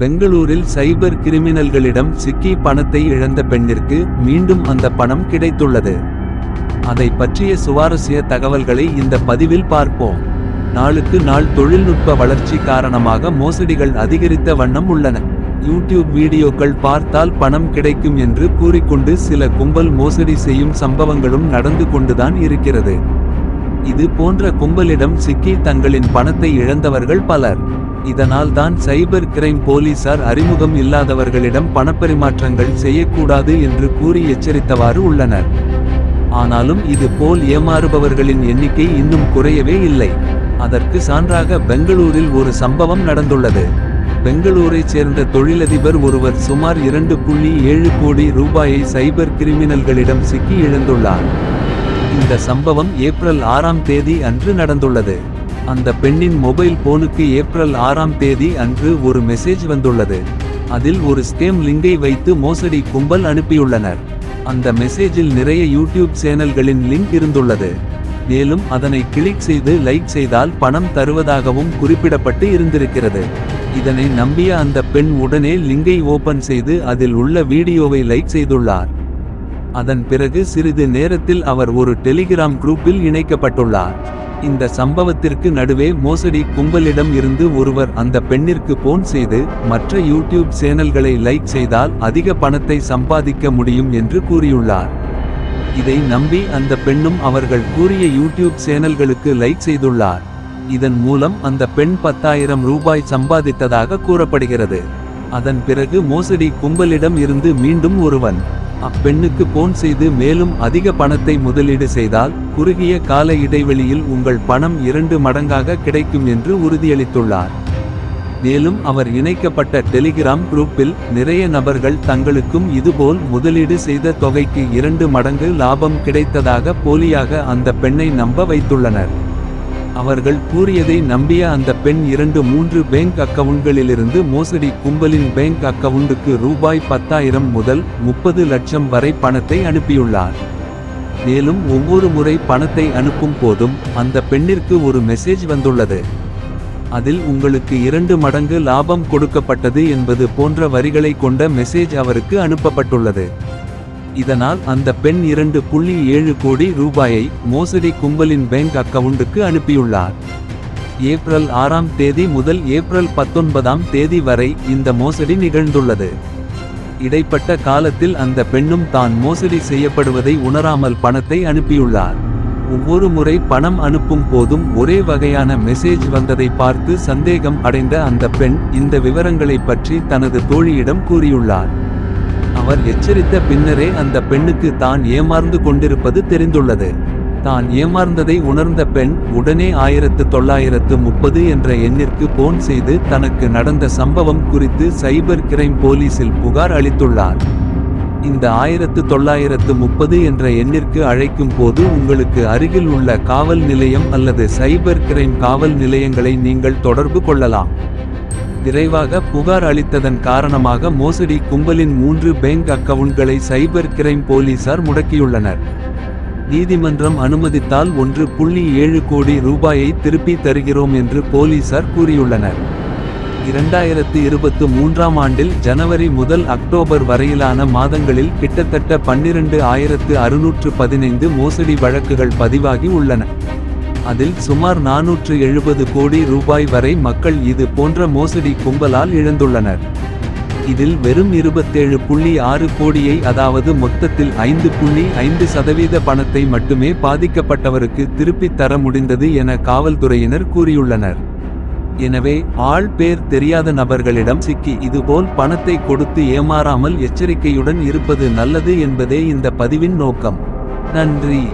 பெங்களூரில் சைபர் கிரிமினல்களிடம் சிக்கி பணத்தை இழந்த பெண்ணிற்கு மீண்டும் அந்த பணம் கிடைத்துள்ளது. அதை பற்றிய சுவாரஸ்ய தகவல்களை இந்த பதிவில் பார்ப்போம். நாளுக்கு நாள் தொழில்நுட்ப வளர்ச்சி காரணமாக மோசடிகள் அதிகரித்த வண்ணம் உள்ளன. யூடியூப் வீடியோக்கள் பார்த்தால் பணம் கிடைக்கும் என்று கூறிக்கொண்டு சில கும்பல் மோசடி செய்யும் சம்பவங்களும் நடந்து கொண்டுதான் இருக்கிறது. இது போன்ற கும்பலிடம் சிக்கி தங்களின் பணத்தை இழந்தவர்கள் பலர். இதனால் தான் சைபர் கிரைம் போலீசார் அறிமுகம் இல்லாதவர்களிடம் பணப்பரிமாற்றங்கள் செய்யக்கூடாது என்று கூறி எச்சரித்தவாறு உள்ளனர். ஆனாலும் இது போல் ஏமாறுபவர்களின் எண்ணிக்கை இன்னும் குறையவே இல்லை. அதற்கு சான்றாக பெங்களூரில் ஒரு சம்பவம் நடந்துள்ளது. பெங்களூரைச் சேர்ந்த தொழிலதிபர் ஒருவர் சுமார் இரண்டு புள்ளி ஏழு கோடி ரூபாயை சைபர் கிரிமினல்களிடம் சிக்கி இழந்துள்ளார். இந்த சம்பவம் ஏப்ரல் ஆறாம் தேதி அன்று நடந்துள்ளது. அந்த பெண்ணின் மொபைல் போனுக்கு ஏப்ரல் ஆறாம் தேதி அன்று ஒரு மெசேஜ் வந்துள்ளது. அதில் ஒரு ஸ்கேம் லிங்கை வைத்து மோசடி கும்பல் அனுப்பியுள்ளனர். அந்த மெசேஜில் நிறைய யூடியூப் சேனல்களின் லிங்க் இருந்துள்ளது. மேலும் அதனை கிளிக் செய்து லைக் செய்தால் பணம் தருவதாகவும் குறிப்பிடப்பட்டு இருந்திருக்கிறது. இதனை நம்பிய அந்த பெண் உடனே லிங்கை ஓபன் செய்து அதில் உள்ள வீடியோவை லைக் செய்துள்ளார். அதன் பிறகு சிறிது நேரத்தில் அவர் ஒரு டெலிகிராம் குரூப்பில் இணைக்கப்பட்டுள்ளார். இந்த சம்பவத்திற்கு நடுவே மோசடி கும்பலிடம் இருந்து ஒருவர் அந்த பெண்ணிற்கு போன் செய்து மற்ற யூடியூப் சேனல்களை லைக் செய்தால் அதிக பணத்தை சம்பாதிக்க முடியும் என்று கூறியுள்ளார். இதை நம்பி அந்த பெண்ணும் அவர்கள் கூறிய யூடியூப் சேனல்களுக்கு லைக் செய்துள்ளார். இதன் மூலம் அந்த பெண் பத்தாயிரம் ரூபாய் சம்பாதித்ததாக கூறப்படுகிறது. அதன் பிறகு மோசடி கும்பலிடம் இருந்து மீண்டும் ஒருவன். அப்பெண்ணுக்கு போன் செய்து மேலும் அதிக பணத்தை முதலீடு செய்தால் குறுகிய கால இடைவெளியில் உங்கள் பணம் இரண்டு மடங்காக கிடைக்கும் என்று உறுதியளித்துள்ளார். மேலும் அவர் இணைக்கப்பட்ட டெலிகிராம் குரூப்பில் நிறைய நபர்கள் தங்களுக்கும் இதுபோல் முதலீடு செய்த தொகைக்கு இரண்டு மடங்கு லாபம் கிடைத்ததாக போலியாக அந்த பெண்ணை நம்ப வைத்துள்ளனர். அவர்கள் கூறியதை நம்பிய அந்த பெண் இரண்டு மூன்று பேங்க் அக்கவுண்ட்களிலிருந்து மோசடி கும்பலின் பேங்க் அக்கவுண்டுக்கு ரூபாய் பத்தாயிரம் முதல் முப்பது லட்சம் வரை பணத்தை அனுப்பியுள்ளார். மேலும் ஒவ்வொரு முறை பணத்தை அனுப்பும் போதும் அந்த பெண்ணிற்கு ஒரு மெசேஜ் வந்துள்ளது. அதில் உங்களுக்கு இரண்டு மடங்கு லாபம் கொடுக்கப்பட்டது என்பது போன்ற வரிகளை கொண்ட மெசேஜ் அவருக்கு அனுப்பப்பட்டுள்ளது. இதனால் அந்த பெண் இரண்டு புள்ளி ஏழு கோடி ரூபாயை மோசடி கும்பலின் பேங்க் அக்கவுண்டுக்கு அனுப்பியுள்ளார். ஏப்ரல் ஆறாம் தேதி முதல் ஏப்ரல் பத்தொன்பதாம் தேதி வரை இந்த மோசடி நிகழ்ந்துள்ளது. இடைப்பட்ட காலத்தில் அந்த பெண்ணும் தான் மோசடி செய்யப்படுவதை உணராமல் பணத்தை அனுப்பியுள்ளார். ஒவ்வொரு முறை பணம் அனுப்பும் போதும் ஒரே வகையான மெசேஜ் வந்ததை பார்த்து சந்தேகம் அடைந்த அந்த பெண் இந்த விவரங்களை பற்றி தனது தோழியிடம் கூறியுள்ளார். அவர் எச்சரித்த பின்னரே அந்த பெண்ணுக்கு தான் ஏமாந்து கொண்டிருப்பது தெரிந்துள்ளது. தான் ஏமாந்ததை உணர்ந்த பெண் உடனே ஆயிரத்து தொள்ளாயிரத்து முப்பது என்ற எண்ணிற்கு போன் செய்து தனக்கு நடந்த சம்பவம் குறித்து சைபர் கிரைம் போலீசில் புகார் அளித்துள்ளார். இந்த ஆயிரத்து தொள்ளாயிரத்து முப்பது என்ற எண்ணிற்கு அழைக்கும் போது உங்களுக்கு அருகில் உள்ள காவல் நிலையம் அல்லது சைபர் கிரைம் காவல் நிலையங்களை நீங்கள் தொடர்பு கொள்ளலாம். விரைவாக புகார் அளித்ததன் காரணமாக மோசடி கும்பலின் மூன்று பேங்க் அக்கவுண்ட்களை சைபர் கிரைம் போலீசார் முடக்கியுள்ளனர். நீதிமன்றம் அனுமதித்தால் ஒன்று புள்ளி ஏழு கோடி ரூபாயை திருப்பி தருகிறோம் என்று போலீசார் கூறியுள்ளனர். இரண்டாயிரத்து இருபத்து மூன்றாம் ஆண்டில் ஜனவரி முதல் அக்டோபர் வரையிலான மாதங்களில் கிட்டத்தட்ட பன்னிரண்டு ஆயிரத்து அறுநூற்று பதினைந்து மோசடி வழக்குகள் பதிவாகி உள்ளன. அதில் சுமார் நானூற்று எழுபது கோடி ரூபாய் வரை மக்கள் இது போன்ற மோசடி கும்பலால் இழந்துள்ளனர். இதில் வெறும் இருபத்தேழு புள்ளி ஆறு கோடியை அதாவது மொத்தத்தில் ஐந்து புள்ளி ஐந்து சதவீத பணத்தை மட்டுமே பாதிக்கப்பட்டவருக்கு திருப்பித் தர முடிந்தது என காவல்துறையினர் கூறியுள்ளனர். எனவே ஆள் பேர் தெரியாத நபர்களிடம் சிக்கி இதுபோல் பணத்தை கொடுத்து ஏமாறாமல் எச்சரிக்கையுடன் இருப்பது நல்லது என்பதே இந்த பதிவின் நோக்கம். நன்றி.